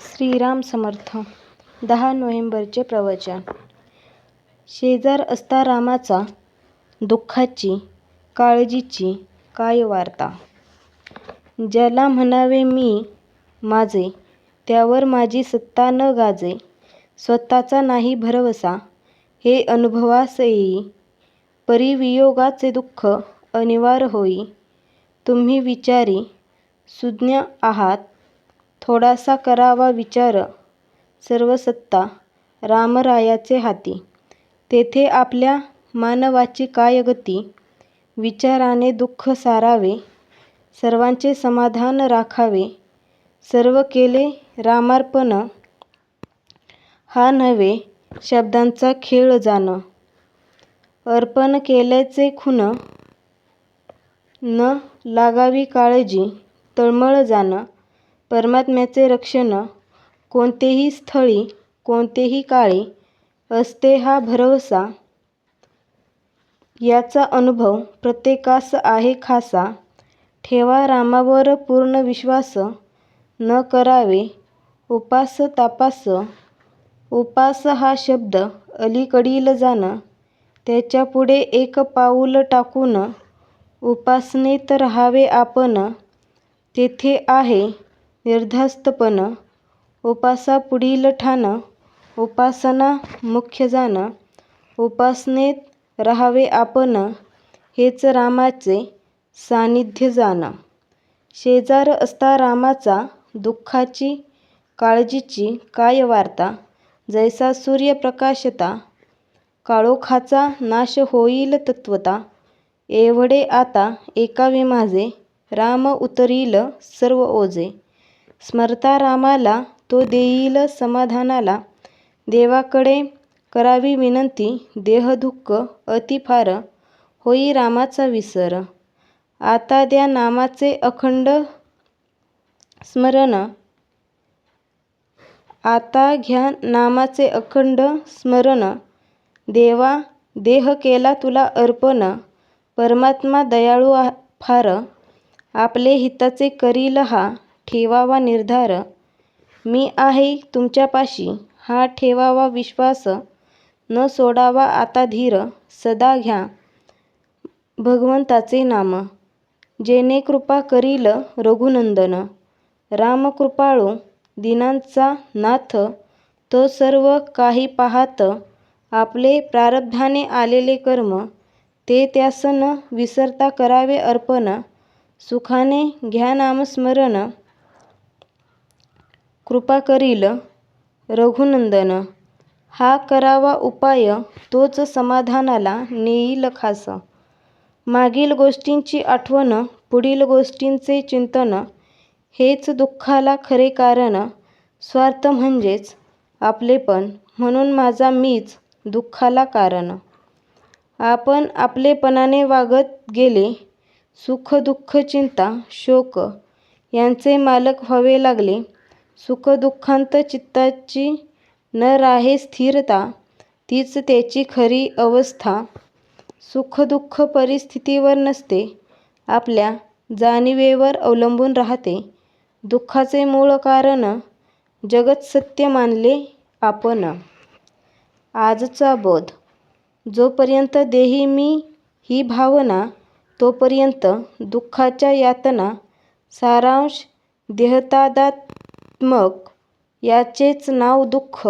श्रीराम समर्थ. दहा नोव्हेंबरचे प्रवचन. शेजार असता रामाचा दुःखाची काळजीची काय वार्ता? ज्याला म्हणावे मी माझे त्यावर माझी सत्ता न गाजे स्वतःचा नाही भरवसा हे अनुभवास येई परी वियोगाचे दुःख अनिवार्य होई. तुम्ही विचारी सुज्ञ आहात थोडासा करावा विचार सर्व सत्ता रामरायाचे हाती. तेथे आपल्या मानवाची काय गती? विचाराने दुःख सारावे सर्वांचे समाधान राखावे सर्व केले रामार्पण. हा नव्हे शब्दांचा खेळ जाण. अर्पण केल्याचे खुण न लागावी काळजी तळमळ जाण. परमात्म्याचे रक्षण कोणतेही स्थळी कोणतेही काळी असते हा भरवसा. याचा अनुभव प्रत्येकास आहे खासा. ठेवा रामावर पूर्ण विश्वास. न करावे उपास तापास. उपास हा शब्द अलीकडील जाण. त्याच्यापुढे एक पाऊल टाकून उपासनेत राहावे आपण. तेथे आहे निर्धास्तपण उपासापुढील ठाण उपासना मुख्य जाण उपासनेत राहावे आपण हेच रामाचे सान्निध्य जाण. शेजार असता रामाचा दुःखाची काळजीची काय वार्ता जैसा सूर्य प्रकाशता काळोखाचा नाश होईल तत्वता एवढे आता ऐकावे माझे राम उतरील सर्व ओझे. स्मरता रामाला तो देईल समाधानाला. देवाकडे करावी विनंती देहदुःख अति फार होई रामाचा विसर. आता द्या नामाचे अखंड स्मरण. आता घ्या नामाचे अखंड स्मरण. देवा देह केला तुला अर्पण. परमात्मा दयाळू फार. आपले हिताचे करील हा. ठेवावा निर्धार. मी आहे तुमच्यापाशी. हा ठेवावा विश्वास न सोडावा आता धीर. सदा घ्या भगवंताचे नाम. जेणे कृपा करील रघुनंदन. राम कृपाळू दीनांचा नाथ. तो सर्व काही पाहात. आपले प्रारब्धाने आलेले कर्म. ते त्यास न विसरता करावे अर्पण. सुखाने घ्या नामस्मरण. कृपा करील रघुनंदन. हा करावा उपाय तोच समाधानाला नेईल खास. मागील गोष्टींची आठवण पुढील गोष्टींचे चिंतन हेच दुःखाला खरे कारण स्वार्थ म्हणजेच आपलेपण म्हणून माझा मीच दुःखाला कारण. आपण आपलेपणाने वागत गेले सुख दुःख चिंता शोक यांचे मालक व्हावे लागले सुखदुःखांत चित्ताची न राहे स्थिरता तीच त्याची खरी अवस्था. सुखदुःख परिस्थितीवर नसते आपल्या जाणिवेवर अवलंबून राहते. दुःखाचे मूळ कारण जगत सत्य मानले आपण. आजचा बोध. जोपर्यंत देही मी ही भावना तोपर्यंत दुःखाच्या यातना सारांश देहतादात मग याचेच नाव दुःख.